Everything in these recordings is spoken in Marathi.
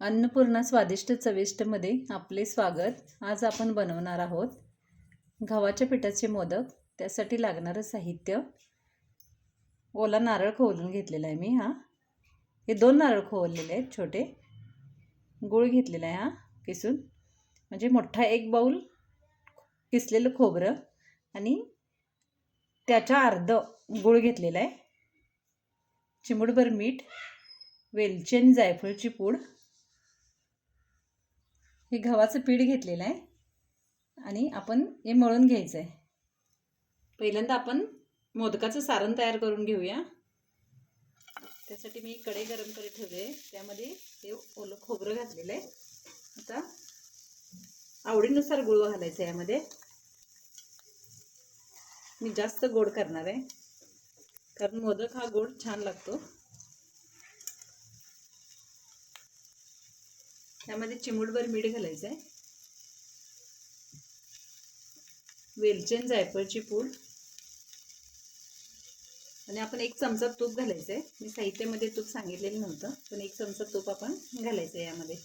अन्नपूर्णा स्वादिष्ट चविष्टमध्ये आपले स्वागत. आज आपण बनवणार आहोत गव्हाच्या पिठाचे मोदक. त्यासाठी लागणारं साहित्य. ओला नारळ खोवलून घेतलेला आहे मी हा. हे दोन नारळ खोवलेले आहेत छोटे. गूळ घेतलेला आहे हा किसून. म्हणजे मोठा एक बाऊल किसलेलं खोबरं आणि त्याच्या अर्ध गूळ घेतलेला आहे. चिमूटभर मीठ वेलची आणि जायफळची पूड. हे गव्हाचं पीठ घेतलेलं आहे. आणि आपण हे मळून घ्यायचं आहे पहिल्यांदा आपण मोदकाचं सारण तयार करून घेऊया. त्यासाठी मी कढई गरम करत ठेवले आहे. त्यामध्ये हे ओलं खोबरं घातलेलं आहे. आता आवडीनुसार गुळ घालायचं आहे यामध्ये. मी जास्त गोड करणार आहे. कारण मोदक हा गोड छान लागतो. त्यामध्ये चिमूटभर मीठ घालायचं आहे वेलचेन जायफळची पूड. आणि आपण एक चमचा तूप घालायचं आहे मी साहित्यामध्ये तूप सांगितलेलं नव्हतं पण एक चमचा तूप आपण घालायचं आहे यामध्ये.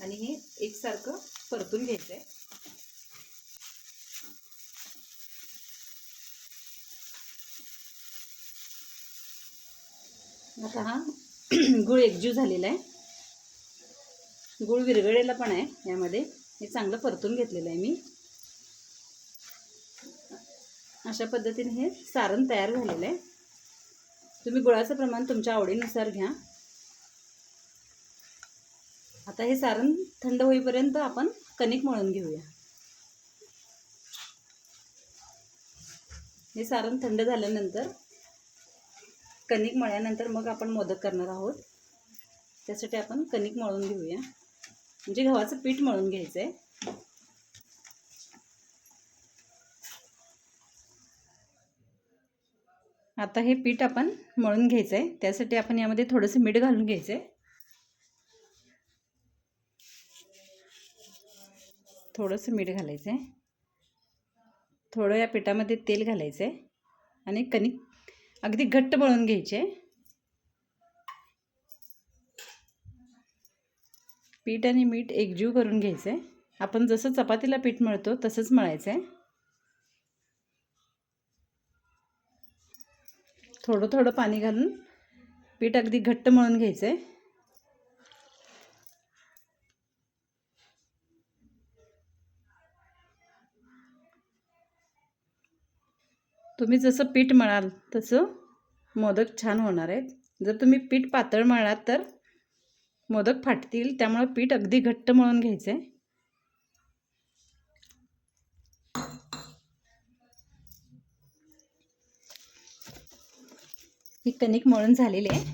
आणि हे एकसारखं परतून घ्यायचं आहे आता हा गुळ एकजीव झालेला आहे. गुळ विरगळेला पण आहे यामध्ये. हे चांगलं परतून घेतलेलं आहे मी. अशा पद्धतीने हे सारण तयार झालेलं आहे. तुम्ही गुळाचं प्रमाण तुमच्या आवडीनुसार घ्या. आता हे सारण थंड होईपर्यंत आपण कणिक मळून घेऊया. हे सारण थंड झाल्यानंतर कणिक मळल्यानंतर मग आपण मोदक करणार आहोत. त्यासाठी आपण कणिक मळून घेऊया. म्हणजे गव्हाचं पीठ मळून घ्यायचं आहे आता हे पीठ आपण मळून घ्यायचं आहे त्यासाठी आपण यामध्ये थोडंसं मीठ घालून घ्यायचं आहे थोडंसं मीठ घालायचं आहे थोडं या पिठामध्ये तेल घालायचं आहे आणि कणिक अगदी घट्ट मळून घ्यायचे. पीठ आणि मीठ एकजीव करून घ्यायचं. आहे आपण जसं चपातीला पीठ मळतो तसंच मळायचं. आहे थोडं थोडं पाणी घालून पीठ अगदी घट्ट मळून घ्यायचं. आहे तुम्ही जसं पीठ मळाल तसं मोदक छान होणार आहेत. जर तुम्ही पीठ पातळ मळलात तर मोदक फाटतील त्यामुळं पीठ अगदी घट्ट मळून घ्यायचं आहे ही कणिक मळून झालेली आहे.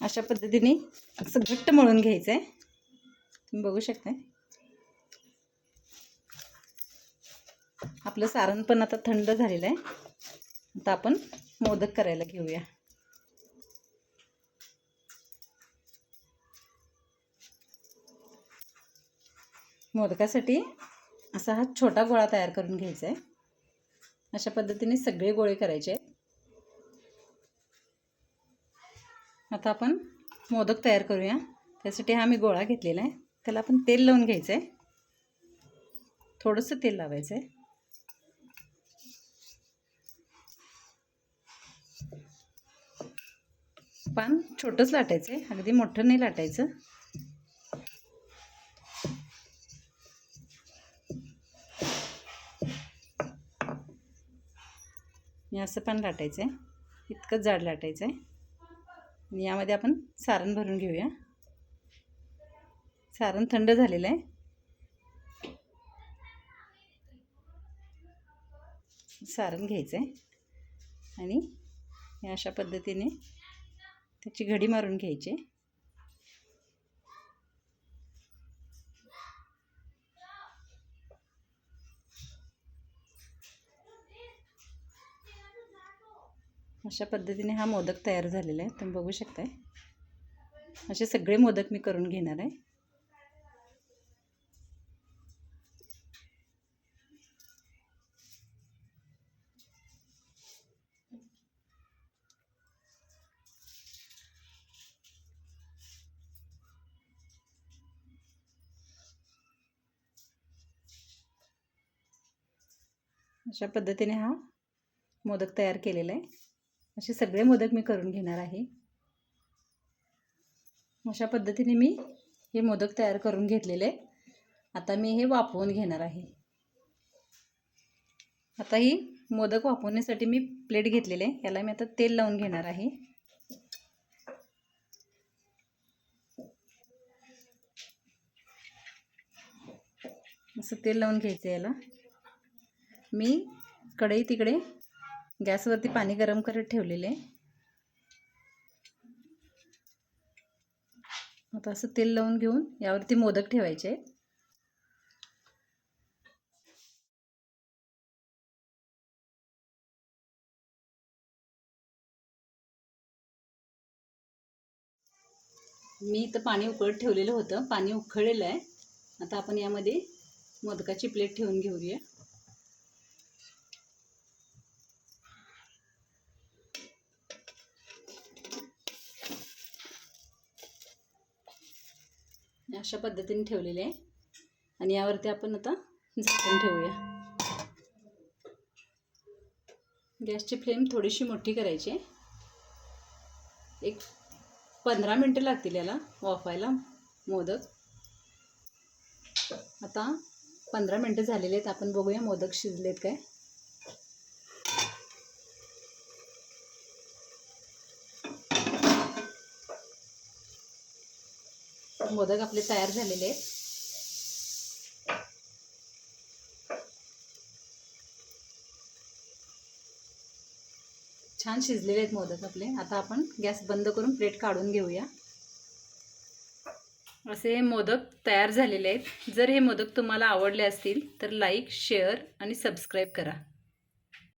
अशा पद्धतीने असं घट्ट मळून घ्यायचं आहे तुम्ही बघू शकता आपलं सारण पण आता थंड झालेलं आहे. आता आपण मोदक करायला घेऊया. मोदकासाठी असा हा छोटा गोळा तयार करून घ्यायचा आहे. अशा पद्धतीने सगळे गोळे करायचे आहेत. आता आपण मोदक तयार करूया. त्यासाठी हा मी गोळा घेतलेला आहे. त्याला आपण तेल लावून घ्यायचं आहे थोडंसं तेल लावायचं आहे पान छोटंच लाटायचं आहे अगदी मोठं नाही लाटायचं. मी असं पण लाटायचं आहे इतकंच जाड लाटायचं आहे आणि यामध्ये आपण सारण भरून घेऊया. सारण थंड झालेलं आहे. सारण घ्यायचं आहे आणि अशा पद्धतीने त्याची घडी मारून घ्यायची. अशा पद्धतीने हा मोदक तयार झालेला आहे. तुम्ही बघू शकताय. असे सगळे मोदक मी करून घेणार आहे. अशा पद्धतीने हा मोदक तयार केलेला आहे. असे सगळे मोदक मी करून घेणार आहे. अशा पद्धतीने मी हे मोदक तयार करून घेतलेले आहे आता मी हे वाफवून घेणार आहे. आता ही मोदक वाफवण्यासाठी मी प्लेट घेतलेले आहे. याला मी आता तेल लावून घेणार आहे. असं तेल लावून घ्यायचं याला. मी कढई तिकडे गॅसवरती पाणी गरम करत ठेवलेले आता असं तेल लावून घेऊन यावरती मोदक ठेवायचे मी इथं पाणी उकळत ठेवलेलं होतं. पाणी उकळलेलं आहे. आता आपण यामध्ये मोदकाची प्लेट ठेवून घेऊया. अशा पद्धतीने ठेवलेले आहे. आणि यावरती आपण आता झाकण ठेवूया. गॅसची फ्लेम थोडीशी मोठी करायची एक पंधरा मिनटं लागतील याला वाफायला मोदक. आता पंधरा मिनटं झालेले आहेत आपण बघूया मोदक शिजलेत काय. मोदक आपले तयार झालेले आहेत. छान शिजलेले आहेत मोदक आपले. आता आपण गॅस बंद करून प्लेट काढून घेऊया. असे मोदक तयार झालेले आहेत. जर हे मोदक तुम्हाला आवडले असतील तर लाईक शेअर आणि सबस्क्राईब करा.